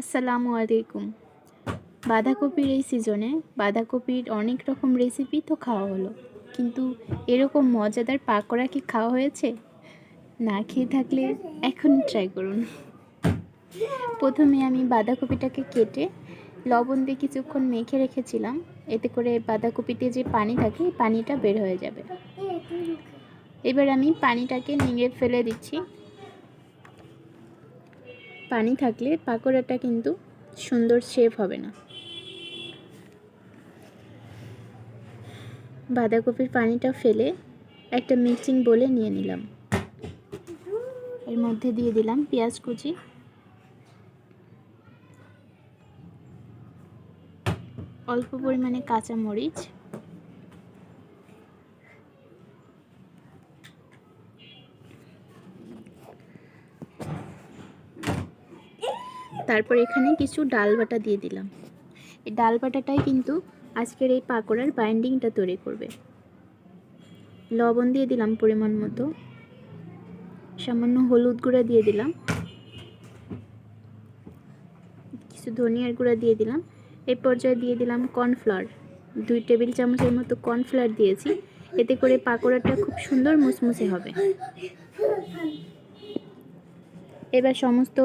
আসসালামু আলাইকুম। বাঁধাকপির এই সিজনে বাঁধাকপির অনেক রকম রেসিপি তো খাওয়া হলো। কিন্তু এরকম মজাদার পাকোড়া কি খাওয়া হয়েছে? না খেয়ে থাকলে এখন ট্রাই করুন। প্রথমে আমি বাঁধাকপিটাকে কেটে লবণ দিয়ে কিছুক্ষণ মেখে রেখেছিলাম। এতে করে বাঁধাকপিতে যে পানি থাকে, পানিটা বের হয়ে যাবে। এবার আমি পানিটাকে নিংড়ে ফেলে দিচ্ছি। পানি থাকলে পাকোড়াটা কিন্তু সুন্দর শেপ হবে না। বাঁধাকপির পানিটা ফেলে একটা মিক্সিং বলে নিয়ে নিলাম। এর মধ্যে দিয়ে দিলাম পেঁয়াজ কুচি। অল্প পরিমাণে কাঁচা মরিচ তারপর এখানে কিছু ডাল বাটা দিয়ে দিলাম। এই ডাল বাটাটাই কিন্তু আজকের এই পাকোড়ার বাইন্ডিংটা তৈরি করবে। লবণ দিয়ে দিলাম পরিমাণ মতো। সামান্য হলুদ গুঁড়া দিয়ে দিলাম। কিছু ধনিয়ার গুঁড়া দিয়ে দিলাম। এই পর্যায়ে দিয়ে দিলাম কর্নফ্লাওয়ার দুই টেবিল চামচের মতো কর্নফ্লাওয়ার দিয়েছি। এতে করে পাকোড়াটা খুব সুন্দর মুসমুসে হবে। এবার সমস্ত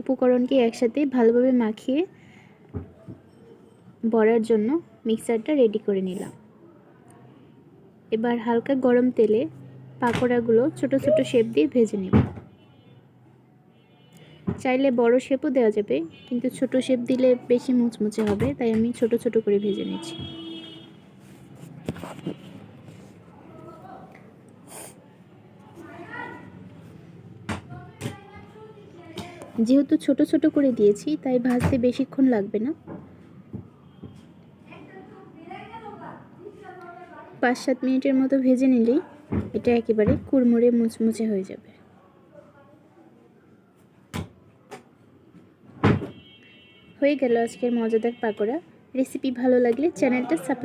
উপকরণকে একসাথে ভালোভাবে মাখিয়ে বড়ার জন্য মিক্সারটা রেডি করে নিলাম। এবার হালকা গরম তেলে পাকোড়াগুলো ছোট ছোট শেপ দিয়ে ভেজে নেব। চাইলে বড় শেপও দেওয়া যাবে, কিন্তু ছোট শেপ দিলে বেশি মুচমুচে হবে, তাই আমি ছোট ছোট করে ভেজে নিচ্ছি। যেহেতু ছোট ছোট করে দিয়েছি, তাই ভাজতে বেশিক্ষণ লাগবে না। পাঁচ সাত মিনিটের মতো ভেজে নিলেই এটা একেবারে কুড়মুড়ে মুচমুচে হয়ে যাবে। হয়ে গেল আজকের মজাদার পাকোড়া। রেসিপি ভালো লাগলে চ্যানেলটা সাবস্ক্রাইব